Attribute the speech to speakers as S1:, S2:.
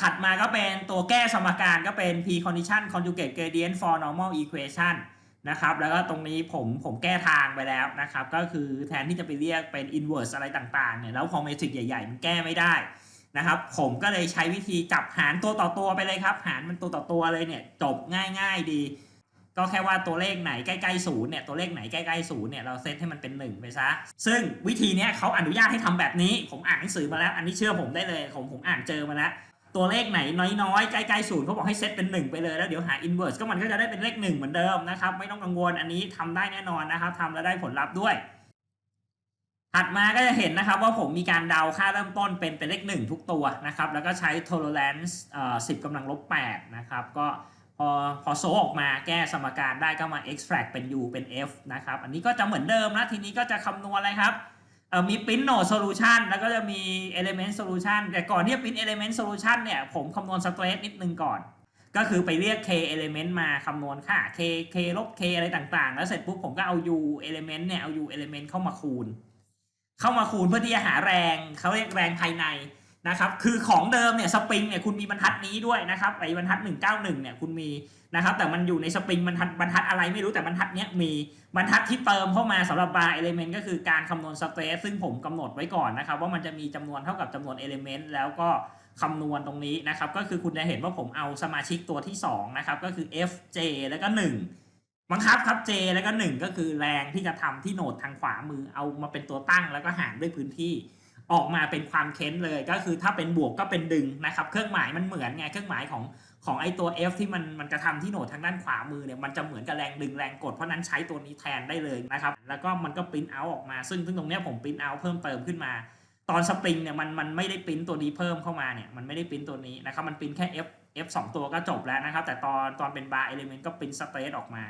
S1: ถัดมาก็เป็นตัวแก้สมการก็เป็น p condition conjugate gradient for normal equation นะครับ แล้วก็ตรงนี้ผมผมแก้ทางไปแล้วนะครับ ก็คือแทนที่จะไปเรียกเป็น inverse อะไรต่างๆเนี่ย แล้วพอเมทริกใหญ่ ๆ มันแก้ไม่ได้นะครับ ผมก็เลยใช้วิธีจับหารตัวต่อตัวไปเลยครับ หารมันตัวต่อตัวเลยเนี่ย จบง่าย ๆ ดี ก็แค่ว่าตัวเลขไหนใกล้ๆศูนย์เนี่ย ตัวเลขไหนใกล้ๆศูนย์เนี่ย เราเซตให้มันเป็นหนึ่งไปซะ ซึ่งวิธีเนี้ยเขาอนุญาตให้ทำแบบนี้ ผมอ่านหนังสือมาแล้ว อันนี้เชื่อผมได้เลย ผมผมอ่านเจอมาแล้ว ตัวเลขไหนน้อยๆ ใกล้ๆศูนย์เขาบอกให้เซตเป็น 1 ไปเลย แล้วเดี๋ยวหา inverse ก็มันก็จะได้เป็นเลข 1 เหมือนเดิมนะครับ ไม่ต้องกังวลอันนี้ทำได้แน่นอนนะครับทำแล้วได้ผลลัพธ์ด้วย ถัดมาก็จะเห็นนะครับว่าผมมีการเดาค่าเริ่มต้นเป็นเป็นเลข 1 ทุกตัวนะครับ แล้วก็ใช้ tolerance เอ่อ10กำลังลบ8นะครับ ก็พอพอโซออกมาแก้สมการได้ก็มา extract เป็น u เป็น f นะครับ อันนี้ก็จะเหมือนเดิมนะทีนี้ก็จะคำนวณอะไรครับ เออมี print node solution แล้วก็จะมี element solution แต่ก่อนที่จะ print element solution เนี่ยผมคำนวณ stress นิดนึงก่อน ก็คือไปเรียก k element มาคำนวณค่า k k ลบ k อะไรต่างๆ แล้วเสร็จปุ๊บผมก็เอา u element เนี่ยเอา u element เข้ามาคูณ เข้ามาคูณเพื่อที่จะหาแรงเขาเรียกแรงภายใน นะครับคือของเดิมเนี่ยสปริงเนี่ยคุณมีบรรทัดนี้ด้วยนะครับไอ้บรรทัด 191เนี่ยคุณมีนะครับแต่มันอยู่ในสปริงบรรทัดบรรทัดอะไรไม่รู้แต่บรรทัดเนี้ยมีบรรทัดที่เติมเข้ามาสำหรับบาร์เอลิเมนต์ก็คือการคำนวณสเตรสซึ่งผมกำหนดไว้ก่อนนะครับว่ามันจะมีจำนวนเท่ากับจำนวนเอลิเมนต์แล้วก็คำนวณตรงนี้นะครับก็คือคุณจะเห็นว่าผมเอาสมาชิกตัวที่2นะครับก็คือ fj แล้วก็ 1 บังคับครับ j แล้วก็ 1 ก็คือแรงที่จะทำที่โหนดทางขวามือเอามาเป็นตัวตั้งแล้วก็หารด้วยพื้นที่ ออกมาเป็นความเค้นเลยก็คือถ้าเป็นบวกก็เป็นดึงนะครับ เครื่องหมายมันเหมือนไงเครื่องหมายของของไอตัว F ที่มันมันกระทำที่โหนดทางด้านขวามือเนี่ยมันจะเหมือนกับแรงดึงแรงกด เพราะนั้นใช้ตัวนี้แทนได้เลยนะครับ แล้วก็มันก็ปริ้นเอาออกมา ซึ่งซึ่งตรงเนี้ยผมปริ้นเอาเพิ่มเติมขึ้นมา ตอนสปริงเนี่ยมันมันไม่ได้ปริ้นตัวนี้เพิ่มเข้ามาเนี่ยมันไม่ได้ปริ้นตัวนี้นะครับมันปริ้นแค่ F F 2ตัวก็จบแล้วนะครับ แต่ตอนตอนเป็นบาร์เอลิเมนต์ก็ปริ้นสเตทออกมา